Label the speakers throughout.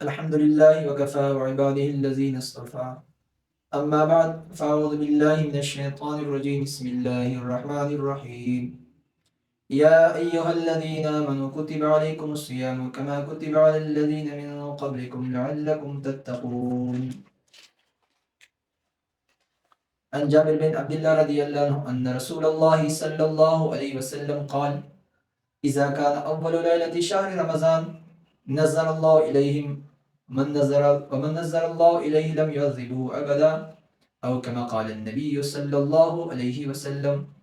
Speaker 1: الحمد لله وكفى وعباده الذين اصطفى. أما بعد فأعوذ بالله من الشيطان الرجيم. بسم الله الرحمن الرحيم. يا أيها الذين آمنوا كتب عليكم الصيام كما كتب على الذين من قبلكم لعلكم تتقون. عن جابر بن عبد الله رضي الله عنه أن رسول الله صلى الله عليه وسلم قال إذا كان أول ليلة شهر رمضان نزل الله إليهم ومن نزل ومن نزل الله إليه لم يعذبه أبدا أو كما قال النبي صلى الله عليه وسلم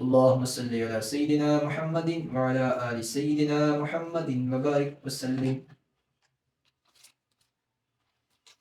Speaker 1: اللهم صل على سيدنا محمد وعلى آل سيدنا محمد وبارك وسلم.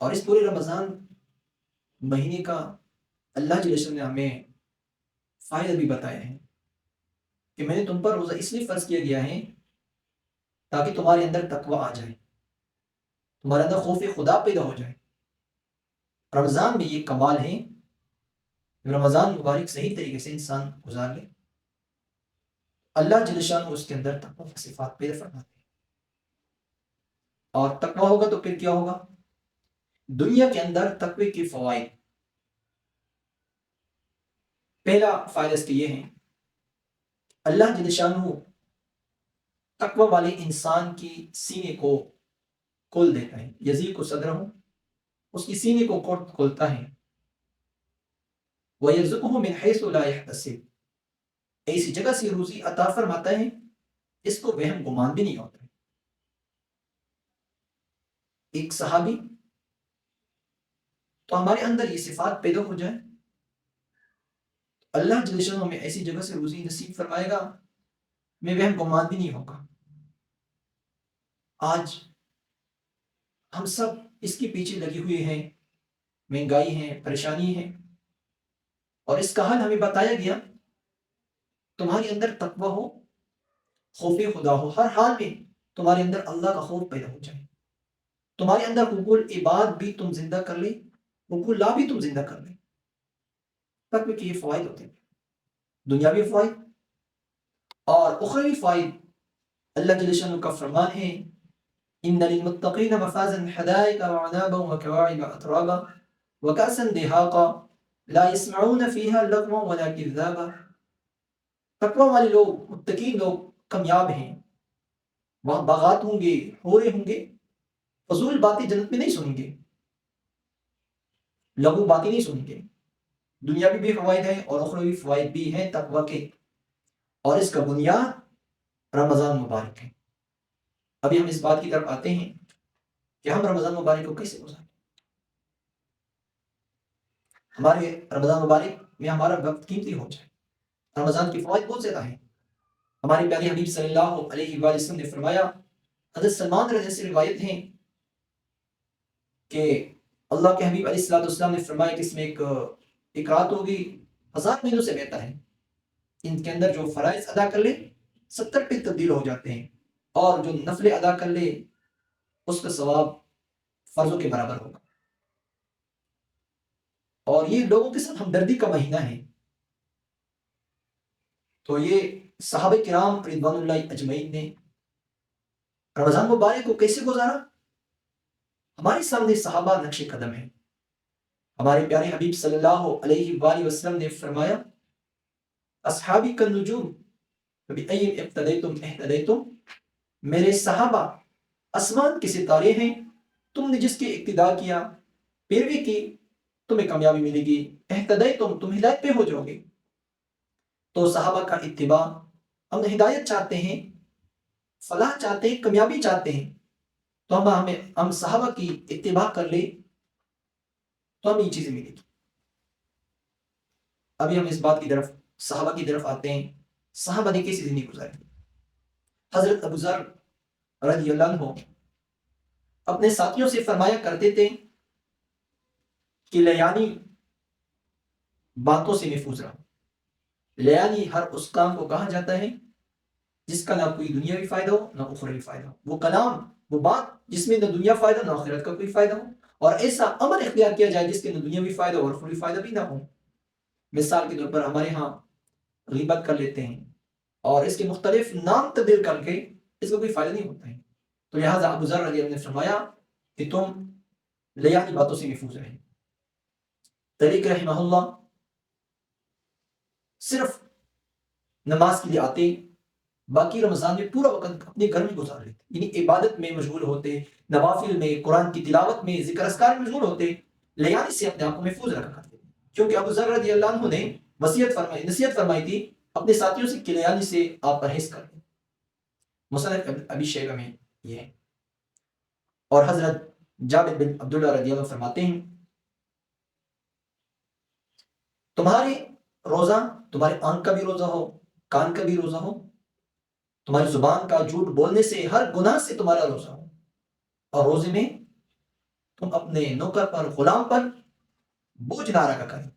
Speaker 1: اور اس پورے رمضان مہینے کا اللہ جل نے ہمیں فائدہ بھی بتایا ہے کہ میں نے تم پر روزہ اس لیے فرض کیا گیا ہے تاکہ تمہارے اندر تقوی آ جائے، تمہارے اندر خوف خدا پیدا ہو جائے۔ رمضان میں یہ کمال ہے۔ رمضان مبارک صحیح طریقے سے انسان گزار لے۔ اللہ جل شان اس کے اندر تقوی کی صفات پیدا فرماتے ہیں۔ اور تقوی ہوگا تو پھر کیا ہوگا؟ دنیا کے اندر تقوی کے فوائد۔ پہلا فائدہ اس کے یہ ہے اللہ جل شانہ تقوی والے انسان کی سینے کو کھول دیتا ہے۔ یزید کو صدر ہوں اس کی سینے کو کھولتا ہے۔ وَيَرْزُقُهُ مِنْ حَيْثُ لَا يَحْتَسِبُ۔ ایسی جگہ سے روزی عطا فرماتا ہے، اس کو وہم گمان بھی نہیں ہوتا۔ ہے ایک صحابی، تو ہمارے اندر یہ صفات پیدا ہو جائے اللہ جل شانہ میں ایسی جگہ سے روزی نصیب فرمائے گا، میں وہم گمان بھی نہیں ہوگا۔ آج ہم سب اس کے پیچھے لگے ہوئے ہیں، مہنگائی ہے، پریشانی ہے۔ اور اس کا حل ہمیں بتایا گیا، تمہارے اندر تقوی ہو، خوف خدا ہو، ہر حال میں تمہارے اندر اللہ کا خوف پیدا ہو جائے۔ تمہارے اندر حقوق عباد بھی تم زندہ کر لے حقوق لا بھی تم زندہ کر لے تقوی کے یہ فوائد ہوتے ہیں۔ دنیاوی فوائد اور اخروی فوائد۔ اللہ جل شانہ کا فرمان ہے ان للمتقین مفازا حدائق وعنابا وكواعب اترابا وكأسا دهاقا لا يسمعون فيها لغوا ولا كذابا تقوی والے لوگ، متقین لوگ کامیاب ہیں۔ وہاں باغات ہوں گے ہورے ہوں گے، فضول باتیں جنت میں نہیں سنیں گے۔ لغو باتیں نہیں سنیں گے۔ دنیاوی بھی فوائد ہیں اور اخروی فوائد بھی ہیں تقوی کے۔ اور اس کا بنیاد رمضان مبارک ہے۔ ابھی ہم اس بات کی طرف آتے ہیں کہ ہم رمضان مبارک کو کیسے گزاریں۔ ہمارے رمضان مبارک میں ہمارا وقت قیمتی ہو جائے۔ رمضان کی فوائد بہت زیادہ ہیں۔ ہمارے پیارے حبیب صلی اللہ علیہ وآلہ وسلم نے فرمایا، حضرت سلمان رضی سے روایت ہیں کہ اللہ کے حبیب علیہ السلام نے فرمایا کہ اس میں ایک ایک رات ہوگی، ہزار مہینوں سے بہتر ہے۔ ان کے اندر جو فرائض ادا کر لے، ستر پہ تبدیل ہو جاتے ہیں۔ اور جو نفل ادا کر لے، اس کا ثواب فرضوں کے برابر ہوگا۔ اور یہ لوگوں کے ساتھ ہمدردی کا مہینہ ہے۔ تو یہ صحابہ کرام رضوان اللہ اجمعین نے رمضان مبارک کو کیسے گزارا؟ ہمارے سامنے صحابہ نقش قدم ہے ہمارے پیارے حبیب صلی اللہ علیہ وآلہ وسلم نے فرمایا، اصحابی کا نجوم کبھی ابتدیتم احتدیتم میرے صحابہ اسمان کے ستارے ہیں، تم نے جس کی اقتدا کیا، پیروی کی، تمہیں کامیابی ملے گی احتدیتم تم ہدایت پہ ہو جاؤ گے. تو صحابہ کا اتباع ہم ہدایت چاہتے ہیں، فلاح چاہتے ہیں، کامیابی چاہتے ہیں، تو ہم ہمیں ہم صحابہ کی اتباع کر لے تو ہمیں یہ چیزیں ملے گی۔ ابھی ہم اس بات کی طرف، صحابہ کی طرف آتے ہیں۔ صحابہ نے کیسی زندگی گزاری۔ حضرت ابو ذر رضی اللہ عنہ اپنے ساتھیوں سے فرمایا کرتے تھے کہ لیانی باتوں سے محفوظ رہا لیانی ہر اس کام کو کہا جاتا ہے جس کا نہ کوئی دنیاوی فائدہ ہو، نہ اخروی فائدہ ہو۔ وہ کلام، وہ بات جس میں نہ دنیا فائدہ، نہ آخرت کا کوئی فائدہ ہو۔ اور ایسا عمل اختیار کیا جائے جس کے نہ دنیاوی فائدہ اور اخروی فائدہ بھی نہ ہو مثال کے طور پر ہمارے ہاں غیبت کر لیتے ہیں اور اس کے مختلف نام تبدیل کر کے اس کو کوئی فائدہ نہیں ہوتا ہے۔ تو لہٰذا ابو ذر رضی اللہ نے فرمایا کہ تم لیانی باتوں سے محفوظ رہیں طریق رحمہ اللہ صرف نماز کے لیے آتے باقی رمضان میں پورا وقت اپنے گھر میں گزار لیتے یعنی عبادت میں مشغول ہوتے، نوافل میں، قرآن کی تلاوت میں، ذکر اسکار میں مشغول ہوتے لیانی سے اپنے آپ کو محفوظ رکھا کرتے کیونکہ ابو ذر رضی اللہ عنہ نے وصیت فرمائی، نصیحت فرمائی تھی، اپنے ساتھیوں سے کہ لیانی سے آپ پرہیز کر لیں۔ مصنف ابی شیبہ میں یہ ہے۔ اور حضرت جابر بن عبداللہ رضی اللہ فرماتے ہیں، تمہارے روزہ، تمہارے آنکھ کا بھی روزہ ہو، کان کا بھی روزہ ہو تمہاری زبان کا جھوٹ بولنے سے، ہر گناہ سے تمہارا روزہ ہو۔ اور روزے میں تم اپنے نوکر پر، غلام پر بوجھ نہ رکھا کریں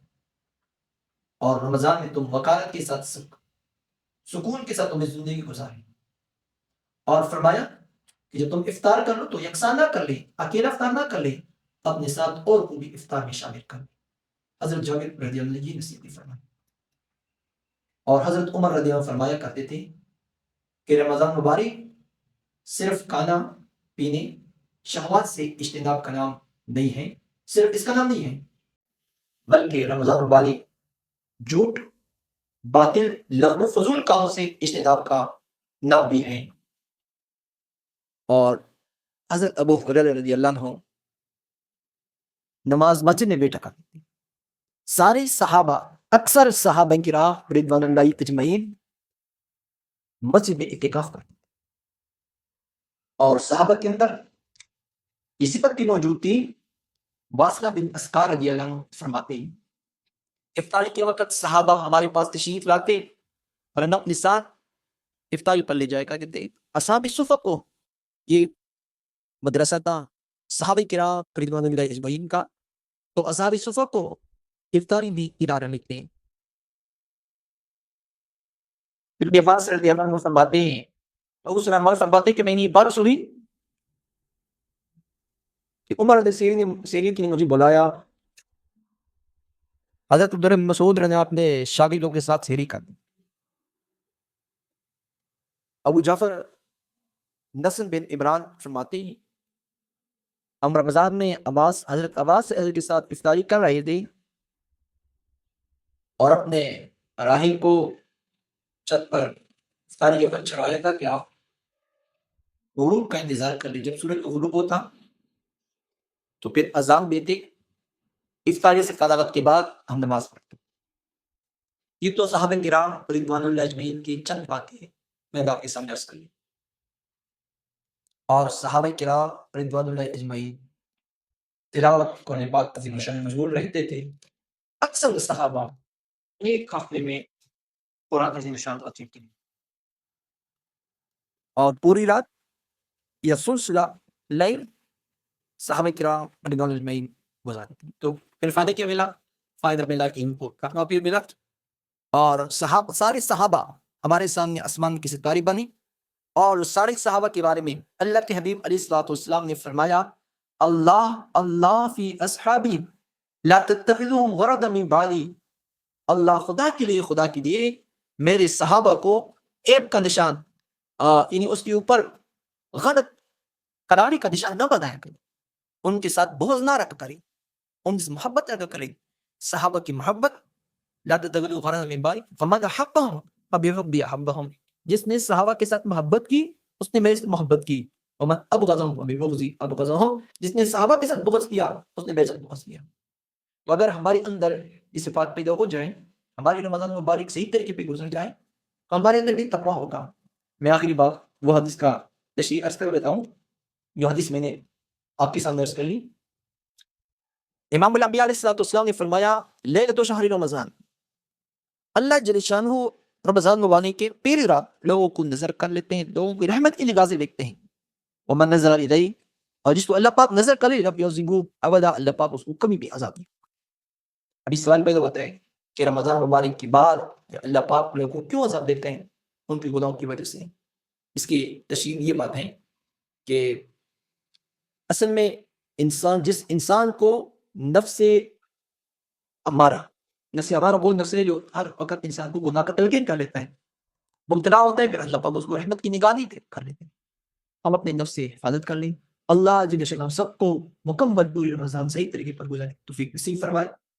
Speaker 1: اور رمضان میں تم وکالت کے ساتھ، سکون کے ساتھ تمہیں زندگی گزاریں۔ اور فرمایا کہ جب تم افطار کر لو تو یکساں نہ کر لیں اکیلا افطار نہ کر لیں اپنے ساتھ اور کو بھی افطار میں شامل کر لیں حضرت جابر رضی اللہ عنہ یہ نصیحت فرمائی۔ اور حضرت عمر رضی اللہ فرمایا کرتے تھے کہ رمضان مبارک صرف کھانا پینے، شہوات سے اجتناب کا نام نہیں ہے، صرف اس کا نام نہیں ہے، بلکہ رمضان مبارک جھوٹ، باطل، لغو، فضول کاموں سے اجتناب کا نام بھی ہے۔ اور حضرت ابو حریر رضی اللہ عنہ نماز مسجد میں بیٹھا کرتے تھے۔ سارے صحابہ، اکثر صحابہ کی راہ رضوان اللہ اجمعین مسجد میں اتقاف کرتے تھے اور صحابہ کے اندر یہ صفت کی موجود تھی۔ واصلہ بن اسکار رضی اللہ عنہ فرماتے ہیں افطاری کے وقت صحابہ ہمارے پاس تشریف لاتے اور اپنے ساتھ افطاری پر لے جائے گا کہتے اصحاب صفہ کو یہ مدرسہ تھا، صحابہ کرام رضوان اللہ اجمعین کا۔ تو اصحاب صفہ کو افطاری بھی ادارہ لکھتے ہیں۔ ابن عباس رضی اللہ عنہ فرماتے ہیں۔ ابو سلمان فرماتے ہیں کہ میں نے یہ بات سنی۔ کہ عمر رضی سیرین سیرین کی نے مجھے بلایا۔ حضرت عبداللہ مسعود نے اپنے شاگردوں کے ساتھ سیری کر دی۔ ابو جعفر نسل بن عمران فرماتے ہیں، ہم رمضان میں عباس، حضرت عباس اہل کے ساتھ افطاری کر رہے تھے۔ اور اپنے راہی کو چھت پر افطاری کے اوپر چڑھایا تھا کہ آپ غروب کا انتظار کر لی جب سورج غروب ہوتا تو پھر اذان دیتے افطاری سے فراغت کے بعد ہم نماز پڑھتے۔ یہ تو صحابہ کرام رضوان اللہ اجمعین کی چند باتیں میں آپ کے سامنے عرض کر لی اور صحابہ کرام رضوان اللہ اجمعین تلاوت قرآن پاک تفیم مشان مشغول رہتے تھے۔ اکثر صحابہ ایک ہفتے میں قرآن عظیم شان عطیب کی اور پوری رات یا سلسلہ لیل صحابہ کرام رضوان اللہ اجمعین گزارتے تو پھر فائدہ کیا ملا؟ فائدہ ملا کہ ان کو کہاں پھر ملا اور صحابہ، سارے صحابہ ہمارے سامنے آسمان کی ستاری بنی۔ اور سارے صحابہ کے بارے میں اللہ کے حبیب علیہ الصلوۃ والسلام نے فرمایا، اللہ اللہ فی اصحابی لا تتخذوهم غرضا من بعدی۔ اللہ خدا کے لیے، خدا کے لیے میرے صحابہ کو ایب کا نشان آ, یعنی اس کے اوپر غلط قراری کا نشان نہ بنایا کرے۔ ان کے ساتھ بغض نہ رکھ کرے۔ ان سے محبت رکھ کرے۔ صحابہ کی محبت لا تتخذوا غرضا فمن جس نے صحابہ کے ساتھ محبت کی اس نے میرے سے محبت کی۔ اور میں اب غزہ ہوں ابھی بغضی اب غزہ ہوں جس نے صحابہ کے ساتھ بغض کیا اس نے میرے ساتھ بغض کیا۔ اگر ہمارے اندر یہ صفات پیدا ہو جائیں ہماری رمضان مبارک صحیح طریقے پہ گزر جائیں تو ہمارے اندر بھی تقویٰ ہوگا۔ میں آخری بات وہ حدیث کا تشریح عرض کر دیتا ہوں۔ جو حدیث میں نے آپ کے سامنے عرض کر لی۔ امام الانبیاء علیہ السلام نے فرمایا، لیلۃ شہر رمضان۔ اللہ جل شانہ رمضان مبارک کے پہلی رات لوگوں کو نظر کر لیتے ہیں، لوگوں کی رحمت کی نگاہیں دیکھتے ہیں۔ ومن نظر الیہ، اور جس کو اللہ پاک نظر کرے رب یعذبو ابدا اللہ پاک اس کو کبھی بھی عذاب نہیں۔ ابھی سوال پیدا ہوتا ہے کہ رمضان مبارک کے بعد اللہ پاک لوگوں کو کیوں عذاب دیتے ہیں؟ ان کے گناہوں کی وجہ سے۔ اس کی تشریح یہ بات ہے کہ اصل میں انسان جس انسان کو نفس ہمارا
Speaker 2: نہ ہمارا وہ نفس ہے جو ہر وقت انسان کو گناہ کا تلقین کر لیتا ہے۔ مبتلا ہوتا ہے پھر اللہ پاک اس کو رحمت کی نگاہ نہیں کر لیتے۔ ہیں ہم اپنے نفس سے حفاظت کر لیں۔ اللہ جل شکل ہم سب کو مکمل پوری رمضان صحیح طریقے پر گزارے تو فکر سی فرمائے۔